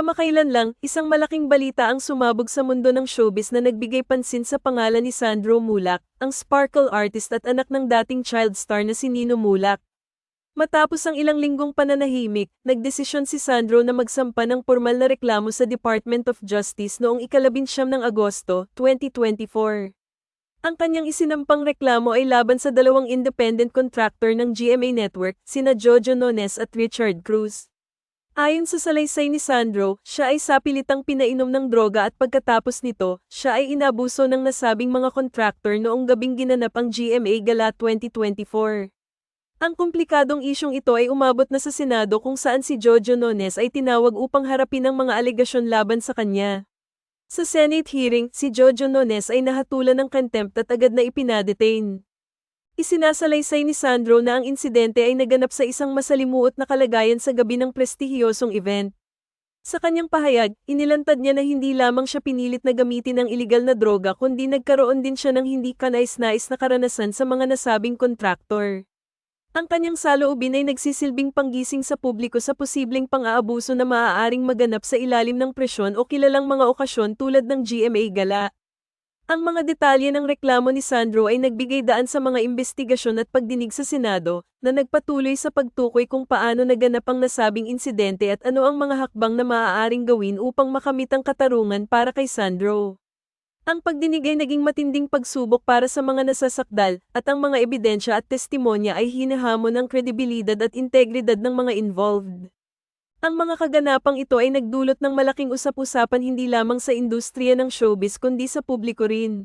Kamakailan lang, isang malaking balita ang sumabog sa mundo ng showbiz na nagbigay pansin sa pangalan ni Sandro Mulak, ang sparkle artist at anak ng dating child star na si Nino Mulak. Matapos ang ilang linggong pananahimik, nagdesisyon si Sandro na magsampa ng formal na reklamo sa Department of Justice noong ikalabinsyam ng Agosto, 2024. Ang kanyang isinampang reklamo ay laban sa dalawang independent contractor ng GMA Network, sina Jojo Nones at Richard Cruz. Ayon sa salaysay ni Sandro, siya ay sapilitang pinainom ng droga at pagkatapos nito, siya ay inabuso ng nasabing mga contractor noong gabing ginanap ang GMA Gala 2024. Ang komplikadong isyong ito ay umabot na sa Senado kung saan si Jojo Nones ay tinawag upang harapin ang mga alegasyon laban sa kanya. Sa Senate hearing, si Jojo Nones ay nahatulan ng contempt at agad na ipinadetain. Isinasalaysay ni Sandro na ang insidente ay naganap sa isang masalimuot na kalagayan sa gabi ng prestihiyosong event. Sa kanyang pahayag, inilantad niya na hindi lamang siya pinilit na gamitin ang iligal na droga kundi nagkaroon din siya ng hindi kanais-nais na karanasan sa mga nasabing kontraktor. Ang kanyang saloobin ay nagsisilbing panggising sa publiko sa posibleng pang-aabuso na maaaring maganap sa ilalim ng presyon o kilalang mga okasyon tulad ng GMA Gala. Ang mga detalye ng reklamo ni Sandro ay nagbigay daan sa mga investigasyon at pagdinig sa Senado, na nagpatuloy sa pagtukoy kung paano naganap ang nasabing insidente at ano ang mga hakbang na maaaring gawin upang makamit ang katarungan para kay Sandro. Ang pagdinig ay naging matinding pagsubok para sa mga nasasakdal, at ang mga ebidensya at testimonya ay hinahamon ang kredibilidad at integridad ng mga involved. Ang mga kaganapang ito ay nagdulot ng malaking usap-usapan hindi lamang sa industriya ng showbiz kundi sa publiko rin.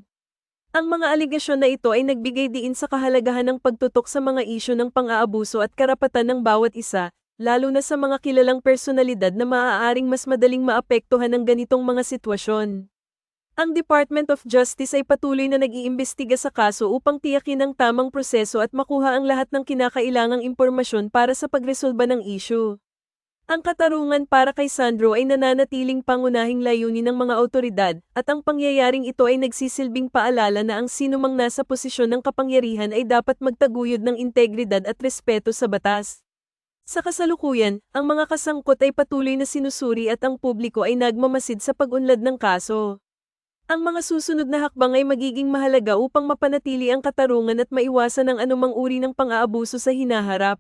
Ang mga aligasyon na ito ay nagbigay diin sa kahalagahan ng pagtutok sa mga isyo ng pang-aabuso at karapatan ng bawat isa, lalo na sa mga kilalang personalidad na maaaring mas madaling maapektuhan ng ganitong mga sitwasyon. Ang Department of Justice ay patuloy na nag-iimbestiga sa kaso upang tiyakin ang tamang proseso at makuha ang lahat ng kinakailangang impormasyon para sa pagresolba ng issue. Ang katarungan para kay Sandro ay nananatiling pangunahing layunin ng mga autoridad, at ang pangyayaring ito ay nagsisilbing paalala na ang sinumang nasa posisyon ng kapangyarihan ay dapat magtaguyod ng integridad at respeto sa batas. Sa kasalukuyan, ang mga kasangkot ay patuloy na sinusuri at ang publiko ay nagmamasid sa pag-unlad ng kaso. Ang mga susunod na hakbang ay magiging mahalaga upang mapanatili ang katarungan at maiwasan ang anumang uri ng pang-aabuso sa hinaharap.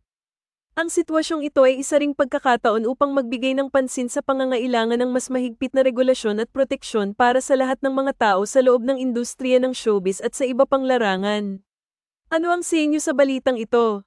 Ang sitwasyong ito ay isa ring pagkakataon upang magbigay ng pansin sa pangangailangan ng mas mahigpit na regulasyon at proteksyon para sa lahat ng mga tao sa loob ng industriya ng showbiz at sa iba pang larangan. Ano ang sa inyo sa balitang ito?